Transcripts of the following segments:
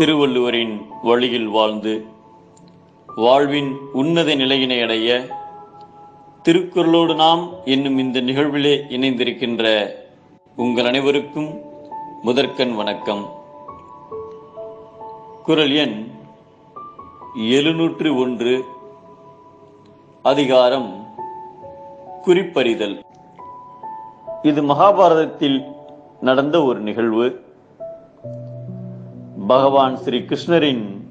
திருவள்ளுவரின் வழியில் வாழ்ந்து வாழ்வின் உன்னத நிலையினை அடைய திருக்குறளோடு நாம் என்னும் இந்த நிகழ்விலே இணைந்திருக்கின்ற உங்கள் அனைவருக்கும் முதற்கண் வணக்கம். குரல் எண் எழுநூற்று ஒன்று அதிகாரம் குறிப்பறிதல். இது மகாபாரதத்தில் நடந்த ஒரு நிகழ்வு. பகவான் ஸ்ரீ கிருஷ்ணரின்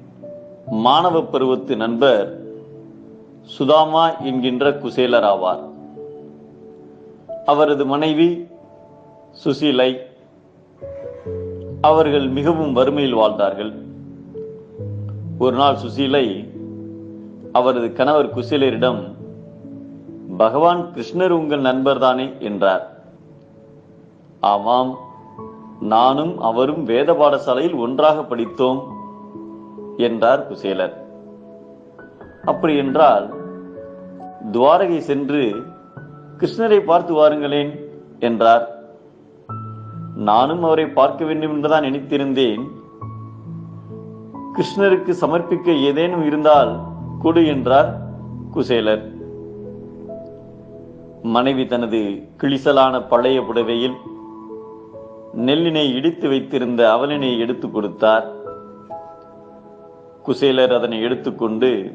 மாணவ பருவத்து நண்பர் சுதாமா என்கின்ற குசேலர் ஆவார் அவரது மனைவி சுசீலை அவர்கள் மிகவும் வறுமையில் வாழ்ந்தார்கள். ஒரு நாள் சுசீலை அவரது கணவர் குசேலரிடம் பகவான் கிருஷ்ணர் உங்கள் நண்பர்தானே? என்றார். ஆமாம் நானும் அவரும் வேத பாடசாலையில் ஒன்றாக படித்தோம் என்றார் குசேலர். அப்படி என்றால் துவாரகை சென்று கிருஷ்ணரை பார்த்து வாருங்களேன் என்றார். நானும் அவரை பார்க்க வேண்டும் என்றுதான் நினைத்திருந்தேன். கிருஷ்ணருக்கு சமர்ப்பிக்க ஏதேனும் இருந்தால் கொடு என்றார் குசேலர். மனைவி தனது கிளிசலான பழைய புடவையில் நெல்லினை இடித்து வைத்திருந்த அவலினை எடுத்து கொடுத்தார். குசேலர் அதனை எடுத்துக்கொண்டு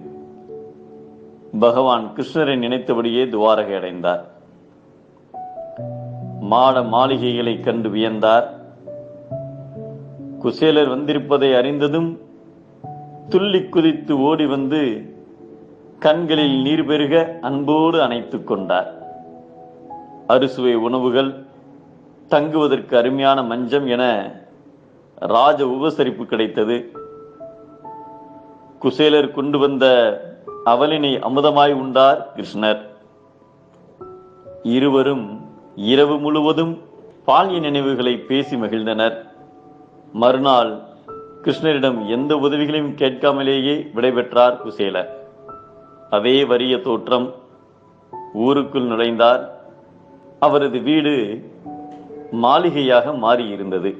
பகவான் கிருஷ்ணரை நினைத்தபடியே துவாரகை அடைந்தார். மாட மாளிகைகளை கண்டு வியந்தார். குசேலர் வந்திருப்பதை அறிந்ததும் துள்ளி குதித்து ஓடி வந்து கண்களில் நீர் பெருக அன்போடு அணைத்துக் கொண்டார். அறுசுவை உணவுகள் தங்குவதற்கு அருமையான மஞ்சம் என ராஜ உபசரிப்பு கிடைத்தது. குசேலர் கொண்டு வந்த அவலினை அமுதமாய் உண்டார் கிருஷ்ணர். இருவரும் இரவு முழுவதும் பால்ய நினைவுகளை பேசி மகிழ்ந்தனர். மறுநாள் கிருஷ்ணரிடம் எந்த உதவிகளையும் கேட்காமலேயே விடைபெற்றார் குசேலர். அதே வறிய தோற்றம் ஊருக்குள் நுழைந்தார். அவரது வீடு மாளிகையாக மாறியிருந்தது.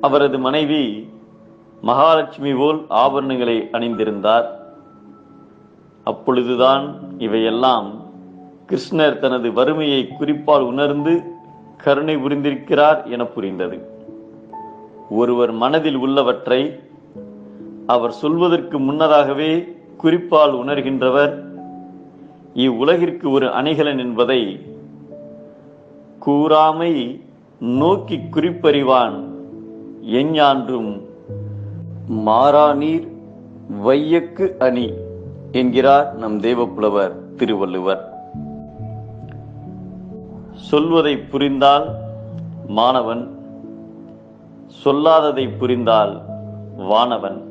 அவரது மனைவி மகாலட்சுமி போல் ஆபரணங்களை அணிந்திருந்தார். அப்பொழுதுதான் இவையெல்லாம் கிருஷ்ணர் தனது வறுமையை குறிப்பால் உணர்ந்து கருணை புரிந்திருக்கிறார் என புரிந்தது. ஒருவர் மனதில் உள்ளவற்றை அவர் சொல்வதற்கு முன்னதாகவே குறிப்பால் உணர்கின்றவர். இவ்வுலகிற்கு ஒரு அணிகலன் என்பதை கூறாமை நோக்கி குறிப்பறிவான் எஞ்ஞான்றும் மாறாநீர் வையக்கு அணி என்கிறார் நம் தேவப்புலவர் திருவள்ளுவர். சொல்வதை புரிந்தால் மாணவன் சொல்லாததை புரிந்தால் வானவன்.